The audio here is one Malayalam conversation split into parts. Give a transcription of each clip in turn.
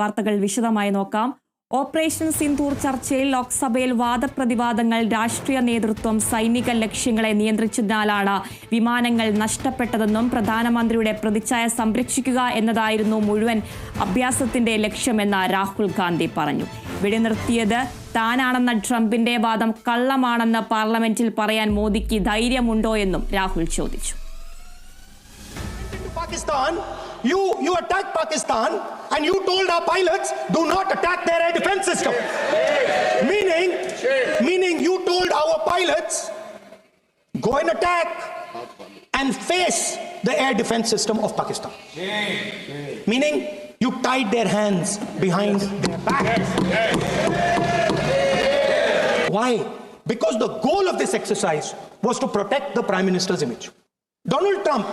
വാർത്തകൾ വിശദമായി നോക്കാം. ഓപ്പറേഷൻ സിന്ദൂർ ചർച്ചയിൽ ലോക്സഭയിൽ വാദപ്രതിവാദങ്ങൾ രാഷ്ട്രീയ നേതൃത്വം സൈനിക ലക്ഷ്യങ്ങളെ നിയന്ത്രിച്ചതിനാലാണ് വിമാനങ്ങൾ നഷ്ടപ്പെട്ടതെന്നും പ്രധാനമന്ത്രിയുടെ പ്രതിച്ഛായ സംരക്ഷിക്കുക എന്നതായിരുന്നു മുഴുവൻ അഭ്യാസത്തിന്റെ ലക്ഷ്യമെന്ന് രാഹുൽ ഗാന്ധി പറഞ്ഞു. വെടിനിർത്തിയത് താനാണെന്ന ട്രംപിന്റെ വാദം കള്ളമാണെന്ന് പാർലമെന്റിൽ പറയാൻ മോദിക്ക് ധൈര്യമുണ്ടോ എന്നും രാഹുൽ ചോദിച്ചു. Pakistan, you, you attacked Pakistan and you told our pilots, do not attack their air defense system. Meaning, meaning you told our pilots, go and attack and face the air defense system of Pakistan. Meaning, you tied their hands behind their back. Why? Because the goal of this exercise was to protect the Prime Minister's image. Donald Trump,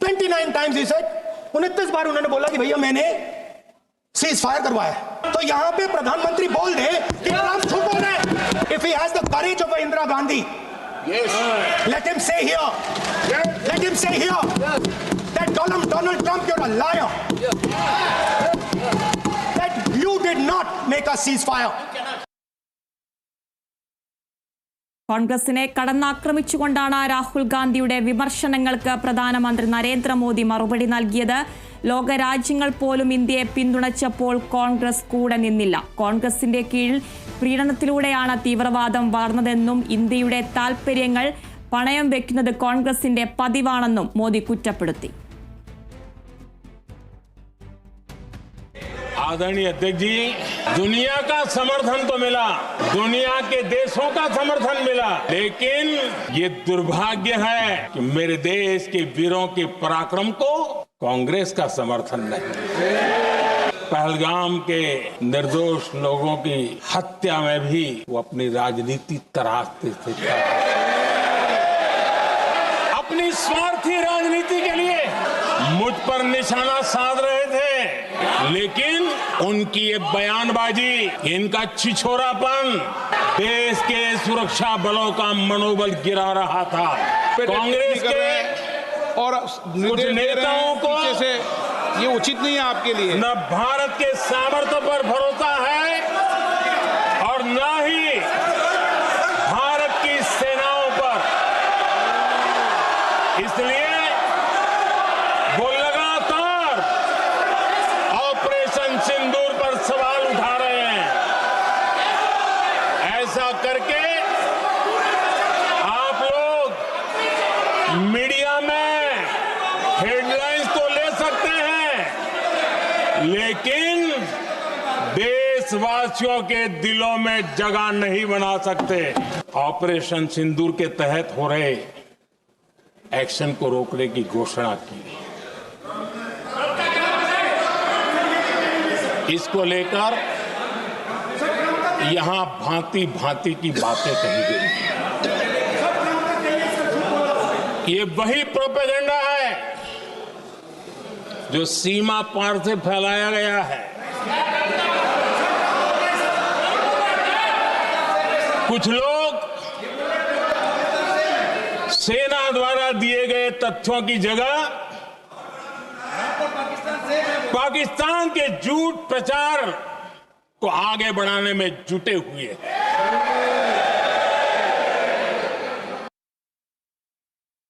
twenty nine times he said उनतीस बार उन्होंने बोला कि भैया मैंने सीज फायर करवाया तो यहाँ पे प्रधानमंत्री बोल दे कि राम झूठ रहे हैं। If he has the courage of Indira Gandhi let him say here let him say here that Donald Trump you are a liar that you did not make a ceasefire കോൺഗ്രസിനെ കടന്നാക്രമിച്ചുകൊണ്ടാണ് രാഹുൽ ഗാന്ധിയുടെ വിമർശനങ്ങൾക്ക് പ്രധാനമന്ത്രി നരേന്ദ്രമോദി മറുപടി നൽകിയത്. ലോകരാജ്യങ്ങൾ പോലും ഇന്ത്യയെ പിന്തുണച്ചപ്പോൾ കോൺഗ്രസ് കൂടെ നിന്നില്ല. കോൺഗ്രസിന്റെ കീഴിൽ പ്രീണനത്തിലൂടെയാണ് തീവ്രവാദം വളർന്നതെന്നും ഇന്ത്യയുടെ താൽപര്യങ്ങൾ പണയം വെക്കുന്നത് കോൺഗ്രസിന്റെ പതിവാണെന്നും മോദി കുറ്റപ്പെടുത്തി. आदरणीय अध्यक्ष जी, दुनिया का समर्थन तो मिला, दुनिया के देशों का समर्थन मिला, लेकिन ये दुर्भाग्य है कि मेरे देश के वीरों के पराक्रम को कांग्रेस का समर्थन नहीं। पहलगाम के निर्दोष लोगों की हत्या में भी वो अपनी राजनीति तराशते थे। अपनी स्वार्थी राजनीति के लिए मुझ पर निशाना साध रहे थे। लेकिन उनकी ये बयानबाजी इनका छिछोरापन देश के सुरक्षा बलों का मनोबल गिरा रहा था। कांग्रेस के और कुछ नेताओं को- से ये उचित नहीं है आपके लिए। न भारत के सामर्थ्य पर भरोसा है और न ही भारत की सेनाओं पर इसलिए वो लगातार ऑपरेशन सिंदूर पर सवाल उठा रहे हैं ऐसा करके आप लोग मीडिया में हेडलाइंस तो ले सकते हैं लेकिन देशवासियों के दिलों में जगह नहीं बना सकते। ऑपरेशन सिंदूर के तहत हो रहे एक्शन को रोकने की घोषणा की। इसको लेकर यहाँ भांति भांति की बातें कही गई। ये वही प्रोपेगेंडा है जो सीमा पार से फैलाया गया है। कुछ लोग सेना द्वारा दिए गए तथ्यों की जगह पाकिस्तान के झूठ प्रचार को आगे बढ़ाने में जुटे हुए हैं।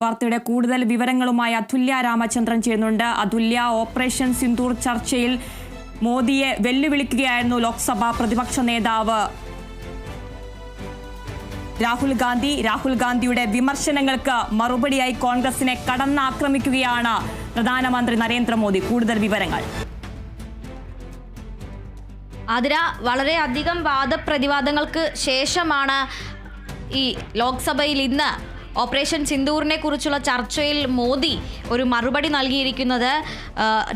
വാർത്തയുടെ കൂടുതൽ വിവരങ്ങളുമായി അതുല്യ രാമചന്ദ്രൻ ചെയ്യുന്നുണ്ട് അതുല്യ ഓപ്പറേഷൻ സിന്ദൂർ ചർച്ചയിൽ മോദിയെ വെല്ലുവിളിക്കുകയായിരുന്നു ലോക്സഭാ പ്രതിപക്ഷ നേതാവ്. രാഹുൽ ഗാന്ധി രാഹുൽ ഗാന്ധിയുടെ വിമർശനങ്ങൾക്ക് മറുപടിയായി കോൺഗ്രസിനെ കടന്നാക്രമിക്കുകയാണ് പ്രധാനമന്ത്രി നരേന്ദ്രമോദി. കൂടുതൽ വിവരങ്ങൾ. അതിര വളരെയധികം വാദപ്രതിവാദങ്ങൾക്ക് ശേഷമാണ് ഈ ലോക്സഭയിൽ ഇന്ന് ഓപ്പറേഷൻ സിന്ദൂറിനെ കുറിച്ചുള്ള ചർച്ചയിൽ മോദി ഒരു മറുപടി നൽകിയിരിക്കുന്നത്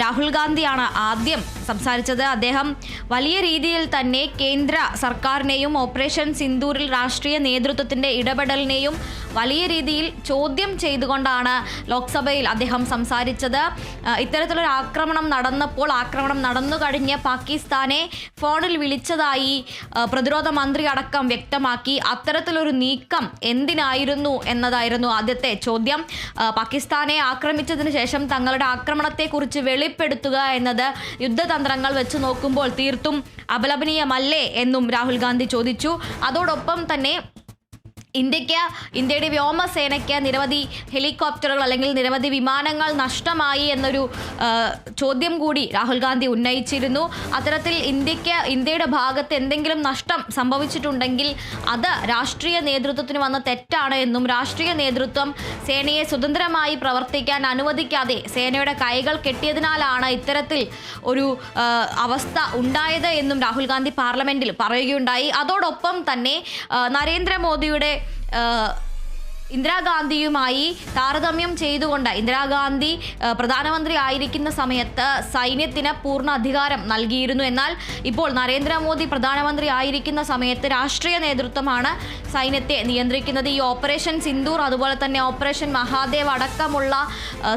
രാഹുൽ ഗാന്ധിയാണ് ആദ്യം സംസാരിച്ചത്. അദ്ദേഹം വലിയ രീതിയിൽ തന്നെ കേന്ദ്ര സർക്കാരിനെയും ഓപ്പറേഷൻ സിന്ദൂറിൽ രാഷ്ട്രീയ നേതൃത്വത്തിന്റെ ഇടപെടലിനെയും വലിയ രീതിയിൽ ചോദ്യം ചെയ്തുകൊണ്ടാണ് ലോക്സഭയിൽ അദ്ദേഹം സംസാരിച്ചത്. ഇത്തരത്തിലൊരു ആക്രമണം നടന്നപ്പോൾ ആക്രമണം നടന്നു കഴിഞ്ഞ് പാകിസ്ഥാനെ ഫോണിൽ വിളിച്ചതായി പ്രതിരോധ മന്ത്രി അടക്കം വ്യക്തമാക്കി. അത്തരത്തിലൊരു നീക്കം എന്തിനായിരുന്നു എന്നത് എന്നതായിരുന്നു ആദ്യത്തെ ചോദ്യം. പാകിസ്ഥാനെ ആക്രമിച്ചതിന് ശേഷം തങ്ങളുടെ ആക്രമണത്തെക്കുറിച്ച് വെളിപ്പെടുത്തുക എന്നത് യുദ്ധതന്ത്രങ്ങൾ വെച്ച് നോക്കുമ്പോൾ തീർത്തും അപലപനീയമല്ലേ എന്നും രാഹുൽ ഗാന്ധി ചോദിച്ചു. അതോടൊപ്പം തന്നെ ഇന്ത്യയ്ക്ക് ഇന്ത്യയുടെ വ്യോമസേനയ്ക്ക് നിരവധി ഹെലികോപ്റ്ററുകൾ അല്ലെങ്കിൽ നിരവധി വിമാനങ്ങൾ നഷ്ടമായി എന്നൊരു ചോദ്യം കൂടി രാഹുൽ ഗാന്ധി ഉന്നയിച്ചിരുന്നു. അത്തരത്തിൽ ഇന്ത്യയ്ക്ക് ഇന്ത്യയുടെ ഭാഗത്ത് എന്തെങ്കിലും നഷ്ടം സംഭവിച്ചിട്ടുണ്ടെങ്കിൽ അത് രാഷ്ട്രീയ നേതൃത്വത്തിന് വന്ന തെറ്റാണ് എന്നും രാഷ്ട്രീയ നേതൃത്വം സേനയെ സ്വതന്ത്രമായി പ്രവർത്തിക്കാൻ അനുവദിക്കാതെ സേനയുടെ കൈകൾ കെട്ടിയതിനാലാണ് ഇത്തരത്തിൽ ഒരു അവസ്ഥ ഉണ്ടായത് എന്നും രാഹുൽ ഗാന്ധി പാർലമെന്റിൽ പറയുകയുണ്ടായി. അതോടൊപ്പം തന്നെ നരേന്ദ്രമോദിയുടെ ആ, ഇന്ദിരാഗാന്ധിയുമായി താരതമ്യം ചെയ്തുകൊണ്ട് ഇന്ദിരാഗാന്ധി പ്രധാനമന്ത്രി ആയിരിക്കുന്ന സമയത്ത് സൈന്യത്തിന് പൂർണ അധികാരം നൽകിയിരുന്നു. എന്നാൽ ഇപ്പോൾ നരേന്ദ്രമോദി പ്രധാനമന്ത്രി ആയിരിക്കുന്ന സമയത്ത് രാഷ്ട്രീയ നേതൃത്വമാണ് സൈന്യത്തെ നിയന്ത്രിക്കുന്നത്. ഈ ഓപ്പറേഷൻ സിന്ദൂർ അതുപോലെ തന്നെ ഓപ്പറേഷൻ മഹാദേവ് അടക്കമുള്ള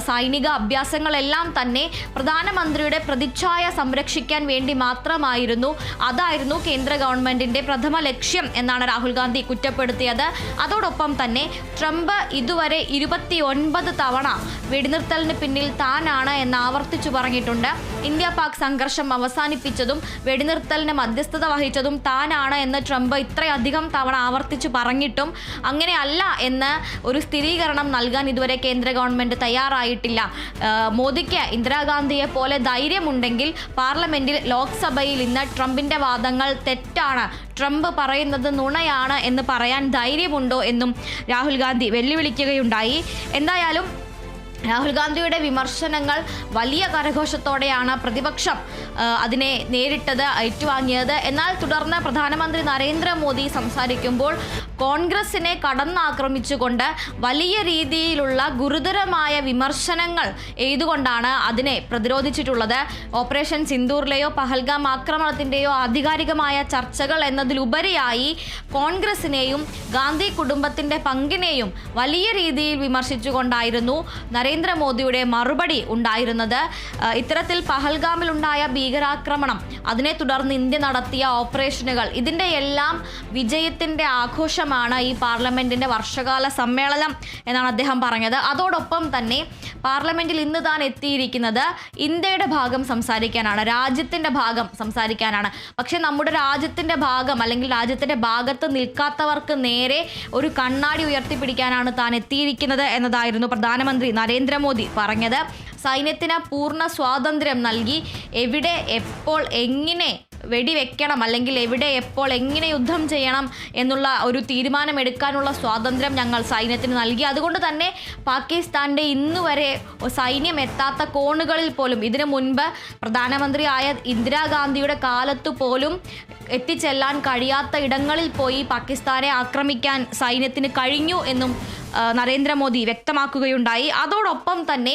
സൈനിക അഭ്യാസങ്ങളെല്ലാം തന്നെ പ്രധാനമന്ത്രിയുടെ പ്രതിച്ഛായ സംരക്ഷിക്കാൻ വേണ്ടി മാത്രമായിരുന്നു. അതായിരുന്നു കേന്ദ്ര ഗവൺമെന്റിന്റെ പ്രഥമ ലക്ഷ്യം എന്നാണ് രാഹുൽ ഗാന്ധി കുറ്റപ്പെടുത്തിയത്. അതോടൊപ്പം തന്നെ ട്രംപ് ഇതുവരെ ഇരുപത്തി ഒൻപത് തവണ വെടിനിർത്തലിന് പിന്നിൽ താനാണ് എന്ന് ആവർത്തിച്ചു പറഞ്ഞിട്ടുണ്ട്. ഇന്ത്യ പാക് സംഘർഷം അവസാനിപ്പിച്ചതും വെടിനിർത്തലിന് മധ്യസ്ഥത വഹിച്ചതും താനാണ് എന്ന് ട്രംപ് ഇത്രയധികം തവണ ആവർത്തിച്ചു പറഞ്ഞിട്ടും അങ്ങനെയല്ല എന്ന് ഒരു സ്ഥിരീകരണം നൽകാൻ ഇതുവരെ കേന്ദ്ര ഗവൺമെന്റ് തയ്യാറായിട്ടില്ല. മോദിക്ക് ഇന്ദിരാഗാന്ധിയെ പോലെ ധൈര്യമുണ്ടെങ്കിൽ പാർലമെന്റിൽ ലോക്സഭയിൽ ഇന്ന് ട്രംപിന്റെ വാദങ്ങൾ തെറ്റാണ്. ട്രംപ് പറയുന്നത് നുണയാണ് എന്ന് പറയാൻ ധൈര്യമുണ്ടോ എന്നും രാഹുൽ ഗാന്ധി വെല്ലുവിളിക്കുകയുണ്ടായി. എന്തായാലും രാഹുൽ ഗാന്ധിയുടെ വിമർശനങ്ങൾ വലിയ കരഘോഷത്തോടെയാണ് പ്രതിപക്ഷം അതിനെ നേരിട്ടത് ഏറ്റുവാങ്ങിയത്. എന്നാൽ തുടർന്ന് പ്രധാനമന്ത്രി നരേന്ദ്രമോദി സംസാരിക്കുമ്പോൾ കോൺഗ്രസിനെ കടന്നാക്രമിച്ചുകൊണ്ട് വലിയ രീതിയിലുള്ള ഗുരുതരമായ വിമർശനങ്ങൾ എഴുതുകൊണ്ടാണ് അതിനെ പ്രതിരോധിച്ചിട്ടുള്ളത്. ഓപ്പറേഷൻ സിന്ദൂറിലെയോ പഹൽഗാം ആക്രമണത്തിന്റെയോ ആധികാരികമായ ചർച്ചകൾ എന്നതിലുപരിയായി കോൺഗ്രസിനെയും ഗാന്ധി കുടുംബത്തിന്റെ പങ്കിനെയും വലിയ രീതിയിൽ വിമർശിച്ചുകൊണ്ടായിരുന്നു നരേന്ദ്രമോദിയുടെ മറുപടി ഉണ്ടായിരുന്നത്. ഇത്തരത്തിൽ പഹൽഗാമിലുണ്ടായ ഭീകരാക്രമണം അതിനെ തുടർന്ന് ഇന്ത്യ നടത്തിയ ഓപ്പറേഷനുകൾ ഇതിന്റെ എല്ലാം വിജയത്തിന്റെ ആഘോഷമാണ് ഈ പാർലമെന്റിന്റെ വർഷകാല സമ്മേളനം എന്നാണ് അദ്ദേഹം പറഞ്ഞത്. അതോടൊപ്പം തന്നെ പാർലമെന്റിൽ ഇന്ന് താൻ എത്തിയിരിക്കുന്നത് ഇന്ത്യയുടെ ഭാഗം സംസാരിക്കാനാണ് രാജ്യത്തിന്റെ ഭാഗം സംസാരിക്കാനാണ്. പക്ഷേ നമ്മുടെ രാജ്യത്തിന്റെ ഭാഗം അല്ലെങ്കിൽ രാജ്യത്തിന്റെ ഭാഗത്ത് നിൽക്കാത്തവർക്ക് നേരെ ഒരു കണ്ണാടി ഉയർത്തിപ്പിടിക്കാനാണ് താൻ എത്തിയിരിക്കുന്നത് എന്നതായിരുന്നു പ്രധാനമന്ത്രി നരേന്ദ്രമോദി പറഞ്ഞത്. സൈന്യത്തിന് പൂർണ സ്വാതന്ത്ര്യം നൽകി. എവിടെ എപ്പോൾ എങ്ങനെ വെടിവെക്കണം അല്ലെങ്കിൽ എവിടെ എപ്പോൾ എങ്ങനെ യുദ്ധം ചെയ്യണം എന്നുള്ള ഒരു തീരുമാനമെടുക്കാനുള്ള സ്വാതന്ത്ര്യം ഞങ്ങൾ സൈന്യത്തിന് നൽകി. അതുകൊണ്ട് തന്നെ പാകിസ്ഥാന്റെ ഇന്നു വരെ സൈന്യം എത്താത്ത കോണുകളിൽ പോലും ഇതിനു മുൻപ് പ്രധാനമന്ത്രിയായ ഇന്ദിരാഗാന്ധിയുടെ കാലത്തു പോലും എത്തിച്ചെല്ലാൻ കഴിയാത്ത ഇടങ്ങളിൽ പോയി പാകിസ്ഥാനെ ആക്രമിക്കാൻ സൈന്യത്തിന് കഴിഞ്ഞു എന്നും നരേന്ദ്രമോദി വ്യക്തമാക്കുകയുണ്ടായി. അതോടൊപ്പം തന്നെ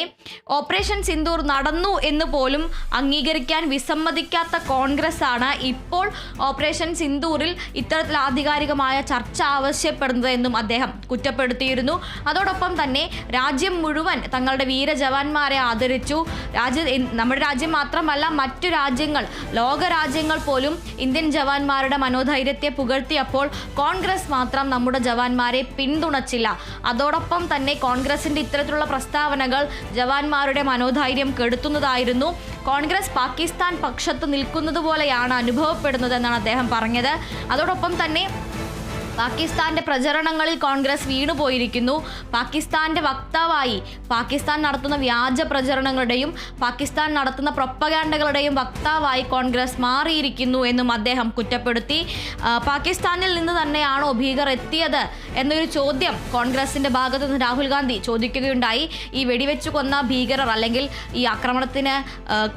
ഓപ്പറേഷൻ സിന്ദൂർ നടന്നു എന്ന് പോലും അംഗീകരിക്കാൻ വിസമ്മതിക്കാത്ത കോൺഗ്രസ് ആണ് ഇപ്പോൾ ഓപ്പറേഷൻ സിന്ദൂറിൽ ഇത്തരത്തിൽ ആധികാരികമായ ചർച്ച ആവശ്യപ്പെടുന്നത് എന്നും അദ്ദേഹം കുറ്റപ്പെടുത്തിയിരുന്നു. അതോടൊപ്പം തന്നെ രാജ്യം മുഴുവൻ തങ്ങളുടെ വീരജവാന്മാരെ ആദരിച്ചു. രാജ്യ നമ്മുടെ രാജ്യം മാത്രമല്ല മറ്റു രാജ്യങ്ങൾ ലോക രാജ്യങ്ങൾ പോലും ഇന്ത്യൻ ജവാന്മാരുടെ മനോധൈര്യത്തെ പുകഴ്ത്തിയപ്പോൾ കോൺഗ്രസ് മാത്രം നമ്മുടെ ജവാന്മാരെ പിന്തുണച്ചില്ല. അതോടൊപ്പം തന്നെ കോൺഗ്രസിന്റെ ഇത്തരത്തിലുള്ള പ്രസ്താവനകൾ ജവാന്മാരുടെ മനോധൈര്യം കെടുത്തുന്നതായിരുന്നു. കോൺഗ്രസ് പാകിസ്ഥാൻ പക്ഷത്ത് നിൽക്കുന്നത് പോലെയാണ് അനുഭവപ്പെടുന്നത് എന്നാണ് അദ്ദേഹം പറഞ്ഞത്. അതോടൊപ്പം തന്നെ പാകിസ്ഥാന്റെ പ്രചരണങ്ങളിൽ കോൺഗ്രസ് വീണുപോയിരിക്കുന്നു. പാകിസ്ഥാന്റെ വക്താവായി പാകിസ്ഥാൻ നടത്തുന്ന വ്യാജ പ്രചരണങ്ങളുടെയും പാകിസ്ഥാൻ നടത്തുന്ന പ്രൊപ്പഗാൻഡകളുടെയും വക്താവായി കോൺഗ്രസ് മാറിയിരിക്കുന്നു എന്നും അദ്ദേഹം കുറ്റപ്പെടുത്തി. പാകിസ്ഥാനിൽ നിന്ന് തന്നെയാണോ ഭീകർ എത്തിയത് എന്നൊരു ചോദ്യം കോൺഗ്രസിന്റെ ഭാഗത്തു നിന്ന് രാഹുൽ ഗാന്ധി ചോദിക്കുകയുണ്ടായി. ഈ വെടിവെച്ചു കൊന്ന ഭീകരർ അല്ലെങ്കിൽ ഈ ആക്രമണത്തിന്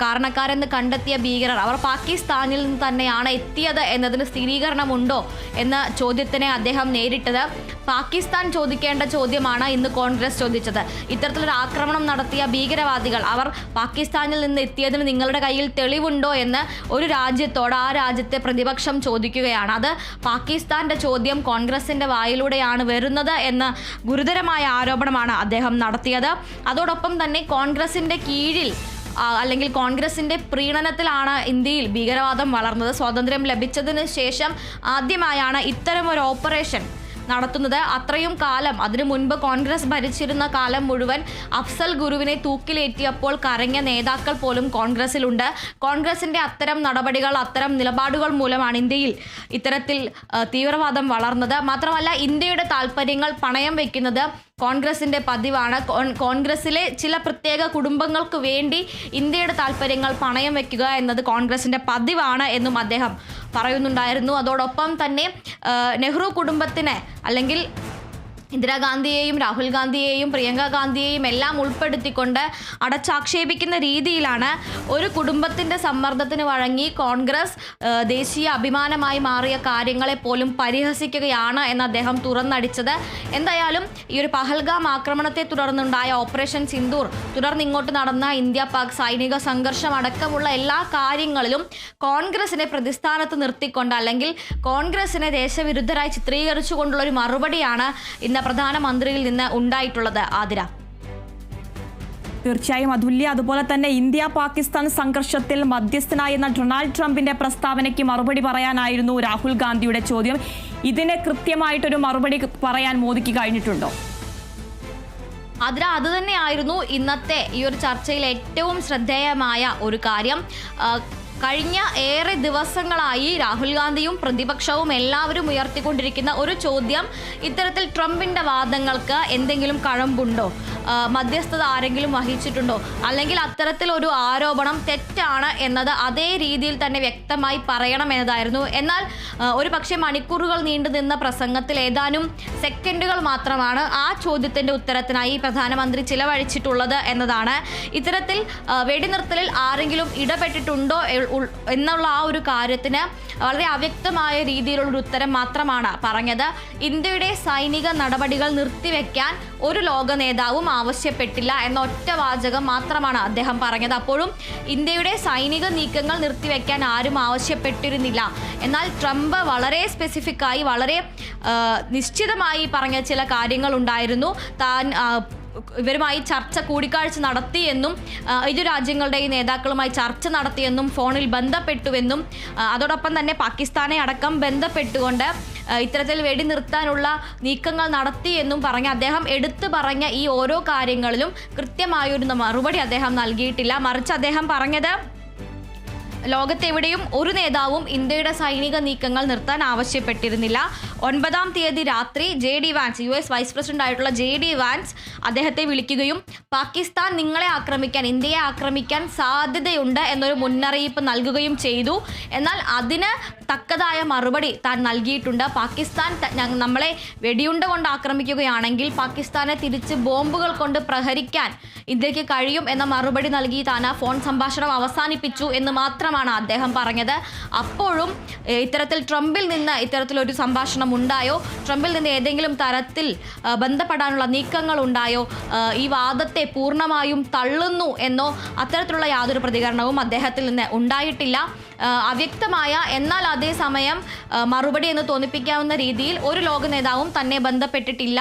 കാരണക്കാരെന്ന് കണ്ടെത്തിയ ഭീകരർ അവർ പാകിസ്ഥാനിൽ നിന്ന് തന്നെയാണ് എത്തിയത് എന്നതിന് സ്ഥിരീകരണമുണ്ടോ എന്ന ചോദ്യത്തിനെ അദ്ദേഹം നേരിട്ടത്. പാകിസ്ഥാൻ ചോദിക്കേണ്ട ചോദ്യമാണ് ഇന്ന് കോൺഗ്രസ് ചോദിച്ചത്. ഇത്തരത്തിലൊരു ആക്രമണം നടത്തിയ ഭീകരവാദികൾ അവർ പാകിസ്ഥാനിൽ നിന്ന് എത്തിയതിന് നിങ്ങളുടെ കയ്യിൽ തെളിവുണ്ടോ എന്ന് ഒരു രാജ്യത്തോട് ആ രാജ്യത്തെ പ്രതിപക്ഷം ചോദിക്കുകയാണ്. അത് പാകിസ്ഥാന്റെ ചോദ്യം കോൺഗ്രസിന്റെ വായിലൂടെയാണ് വരുന്നത് എന്ന ഗുരുതരമായ ആരോപണമാണ് അദ്ദേഹം നടത്തിയത്. അതോടൊപ്പം തന്നെ കോൺഗ്രസിന്റെ കീഴിൽ അല്ലെങ്കിൽ കോൺഗ്രസിന്റെ പ്രീണനത്തിലാണ് ഇന്ത്യയിൽ ഭീകരവാദം വളർന്നത്. സ്വാതന്ത്ര്യം ലഭിച്ചതിന് ശേഷം ആദ്യമായാണ് ഇത്തരം ഒരു ഓപ്പറേഷൻ നടത്തുന്നത്. അത്രയും കാലം അതിനു മുൻപ് കോൺഗ്രസ് ഭരിച്ചിരുന്ന കാലം മുഴുവൻ അഫ്സൽ ഗുരുവിനെ തൂക്കിലേറ്റിയപ്പോൾ കരഞ്ഞ നേതാക്കൾ പോലും കോൺഗ്രസിലുണ്ട്. കോൺഗ്രസിന്റെ അത്തരം നടപടികൾ അത്തരം നിലപാടുകൾ മൂലമാണ് ഇന്ത്യയിൽ ഇത്തരത്തിൽ തീവ്രവാദം വളർന്നത്. മാത്രമല്ല ഇന്ത്യയുടെ താല്പര്യങ്ങൾ പണയം വെക്കുന്നത് കോൺഗ്രസിന്റെ പതിവാണ്. കോൺ- കോൺഗ്രസിലെ ചില പ്രത്യേക കുടുംബങ്ങൾക്ക് വേണ്ടി ഇന്ത്യയുടെ താല്പര്യങ്ങൾ പണയം വെക്കുക എന്നത് കോൺഗ്രസിന്റെ പതിവാണ് എന്നും അദ്ദേഹം പറയുന്നുണ്ടായിരുന്നു. അതോടൊപ്പം തന്നെ നെഹ്റു കുടുംബത്തിന് അല്ലെങ്കിൽ ഇന്ദിരാഗാന്ധിയെയും രാഹുൽ ഗാന്ധിയെയും പ്രിയങ്ക ഗാന്ധിയെയും എല്ലാം ഉൾപ്പെടുത്തിക്കൊണ്ട് അടച്ചാക്ഷേപിക്കുന്ന രീതിയിലാണ് ഒരു കുടുംബത്തിന്റെ സമ്മർദ്ദത്തിന് വഴങ്ങി കോൺഗ്രസ് ദേശീയ അഭിമാനമായി മാറിയ കാര്യങ്ങളെ പോലും പരിഹസിക്കുകയാണ് എന്ന് അദ്ദേഹം തുറന്നടിച്ചത്. എന്തായാലും ഈ ഒരു പഹൽഗാം ആക്രമണത്തെ തുടർന്നുണ്ടായ ഓപ്പറേഷൻ സിന്ദൂർ തുടർന്ന് ഇങ്ങോട്ട് നടന്ന ഇന്ത്യ പാക് സൈനിക സംഘർഷം അടക്കമുള്ള എല്ലാ കാര്യങ്ങളിലും കോൺഗ്രസിനെ പ്രതിസ്ഥാനത്ത് നിർത്തിക്കൊണ്ട് അല്ലെങ്കിൽ കോൺഗ്രസിനെ ദേശവിരുദ്ധരായി ചിത്രീകരിച്ചുകൊണ്ടുള്ള ഒരു മറുപടിയാണ് ഇന്ന് പ്രധാനമന്ത്രിയിൽ നിന്ന് ഉണ്ടായിട്ടുള്ളത് ആതിര. തീർച്ചയായും അതുല്യ. അതുപോലെ തന്നെ ഇന്ത്യ പാകിസ്ഥാൻ സംഘർഷത്തിൽ മധ്യസ്ഥനായെന്ന ഡൊണാൾഡ് ട്രംപിന്റെ പ്രസ്താവനയ്ക്ക് മറുപടി പറയാനായിരുന്നു രാഹുൽ ഗാന്ധിയുടെ ചോദ്യം. ഇതിന് കൃത്യമായിട്ടൊരു മറുപടി പറയാൻ മോദിക്ക് കഴിഞ്ഞിട്ടുണ്ടോ? അതിന് അത് തന്നെയായിരുന്നു ഇന്നത്തെ ഈ ഒരു ചർച്ചയിൽ ഏറ്റവും ശ്രദ്ധേയമായ ഒരു കാര്യം. കഴിഞ്ഞ ഏറെ ദിവസങ്ങളായി രാഹുൽ ഗാന്ധിയും പ്രതിപക്ഷവും എല്ലാവരും ഉയർത്തിക്കൊണ്ടിരിക്കുന്ന ഒരു ചോദ്യം ഇത്തരത്തിൽ ട്രംപിന്റെ വാദങ്ങൾക്ക് എന്തെങ്കിലും കഴമ്പുണ്ടോ? മധ്യസ്ഥത ആരെങ്കിലും വഹിച്ചിട്ടുണ്ടോ? അല്ലെങ്കിൽ അത്തരത്തിൽ ഒരു ആരോപണം തെറ്റാണ് എന്നത് അതേ രീതിയിൽ തന്നെ വ്യക്തമായി പറയണം എന്നതായിരുന്നു. എന്നാൽ ഒരു പക്ഷേ മണിക്കൂറുകൾ നീണ്ടു നിന്ന പ്രസംഗത്തിൽ ഏതാനും സെക്കൻഡുകൾ മാത്രമാണ് ആ ചോദ്യത്തിന്റെ ഉത്തരത്തിനായി പ്രധാനമന്ത്രി ചിലവഴിച്ചിട്ടുള്ളത് എന്നതാണ്. ഇത്തരത്തിൽ വെടിനിർത്തലിൽ ആരെങ്കിലും ഇടപെട്ടിട്ടുണ്ടോ? എന്നുള്ള ആ ഒരു കാര്യത്തിന് വളരെ അവ്യക്തമായ രീതിയിലുള്ള ഒരു ഉത്തരം മാത്രമാണ് പറഞ്ഞത്. ഇന്ത്യയുടെ സൈനിക നടപടികൾ നിർത്തിവെക്കാൻ ഒരു ലോക നേതാവും ആവശ്യപ്പെട്ടില്ല എന്ന ഒറ്റ വാചകം മാത്രമാണ് അദ്ദേഹം പറഞ്ഞത്. അപ്പോഴും ഇന്ത്യയുടെ സൈനിക നീക്കങ്ങൾ നിർത്തിവെക്കാൻ ആരും ആവശ്യപ്പെട്ടിരുന്നില്ല. എന്നാൽ ട്രംപ് വളരെ സ്പെസിഫിക്കായി വളരെ നിശ്ചിതമായി പറഞ്ഞ ചില കാര്യങ്ങൾ ഉണ്ടായിരുന്നു താൻ ഇവരുമായി ചർച്ച കൂടിക്കാഴ്ച നടത്തിയെന്നും ഇരു രാജ്യങ്ങളുടെയും നേതാക്കളുമായി ചർച്ച നടത്തിയെന്നും ഫോണിൽ ബന്ധപ്പെട്ടുവെന്നും അതോടൊപ്പം തന്നെ പാകിസ്ഥാനെ അടക്കം ബന്ധപ്പെട്ടുകൊണ്ട് ഇത്തരത്തിൽ വെടി നിർത്താനുള്ള നീക്കങ്ങൾ നടത്തിയെന്നും പറഞ്ഞ് അദ്ദേഹം എടുത്തു പറഞ്ഞ ഈ ഓരോ കാര്യങ്ങളിലും കൃത്യമായൊരു മറുപടി അദ്ദേഹം നൽകിയിട്ടില്ല. മറിച്ച് അദ്ദേഹം പറഞ്ഞത് ലോകത്തെവിടെയും ഒരു നേതാവും ഇന്ത്യയുടെ സൈനിക നീക്കങ്ങൾ നിർത്താൻ ആവശ്യപ്പെട്ടിരുന്നില്ല. ഒൻപതാം തീയതി രാത്രി J D Vance U S vice president ആയിട്ടുള്ള ജെ ഡി വാൻസ് അദ്ദേഹത്തെ വിളിക്കുകയും പാകിസ്ഥാൻ നിങ്ങളെ ആക്രമിക്കാൻ ഇന്ത്യയെ ആക്രമിക്കാൻ സാധ്യതയുണ്ട് എന്നൊരു മുന്നറിയിപ്പ് നൽകുകയും ചെയ്തു. എന്നാൽ അതിന് തക്കതായ മറുപടി താൻ നൽകിയിട്ടുണ്ട്. പാകിസ്ഥാൻ നമ്മളെ വെടിയുണ്ട കൊണ്ട് ആക്രമിക്കുകയാണെങ്കിൽ പാകിസ്ഥാനെ തിരിച്ച് ബോംബുകൾ കൊണ്ട് പ്രഹരിക്കാൻ ഇന്ത്യയ്ക്ക് കഴിയും എന്ന മറുപടി നൽകി താൻ ആ ഫോൺ സംഭാഷണം അവസാനിപ്പിച്ചു എന്ന് മാത്രമാണ് അദ്ദേഹം പറഞ്ഞത്. അപ്പോഴും ഇത്തരത്തിൽ ട്രംപിൽ നിന്ന് ഇത്തരത്തിലൊരു സംഭാഷണം ഉണ്ടായോ ട്രംപിൽ നിന്ന് ഏതെങ്കിലും തരത്തിൽ ബന്ധപ്പെടാനുള്ള നീക്കങ്ങൾ ഉണ്ടായോ ഈ വാദത്തെ പൂർണമായും തള്ളുന്നു എന്നോ അത്തരത്തിലുള്ള യാതൊരു പ്രതികരണവും അദ്ദേഹത്തിൽ നിന്ന് ഉണ്ടായിട്ടില്ല. അവ്യക്തമായ എന്നാൽ അതേസമയം മറുപടി എന്ന് തോന്നിപ്പിക്കാവുന്ന രീതിയിൽ ഒരു ലോക നേതാവും തന്നെ ബന്ധപ്പെട്ടിട്ടില്ല.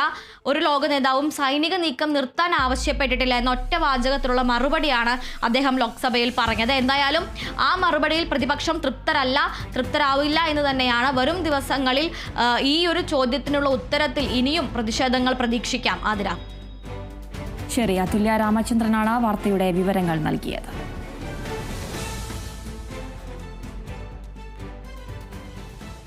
ഒരു ലോക നേതാവും സൈനിക നീക്കം നിർത്താൻ ആവശ്യപ്പെട്ടിട്ടില്ല എന്ന ഒറ്റ വാചകത്തിലുള്ള മറുപടിയാണ് അദ്ദേഹം ലോക്സഭയിൽ പറഞ്ഞത്. എന്തായാലും ആ മറുപടിയിൽ പ്രതിപക്ഷം തൃപ്തരല്ല തൃപ്തരാവില്ല എന്ന് തന്നെയാണ് വരും ദിവസങ്ങളിൽ ഈ ഒരു ചോദ്യത്തിനുള്ള ഉത്തരത്തിൽ ഇനിയും പ്രതിഷേധങ്ങൾ പ്രതീക്ഷിക്കാം. ആതിര. ശരി അതുല്യ രാമചന്ദ്രനാണ് വാർത്തയുടെ വിവരങ്ങൾ നൽകിയത്.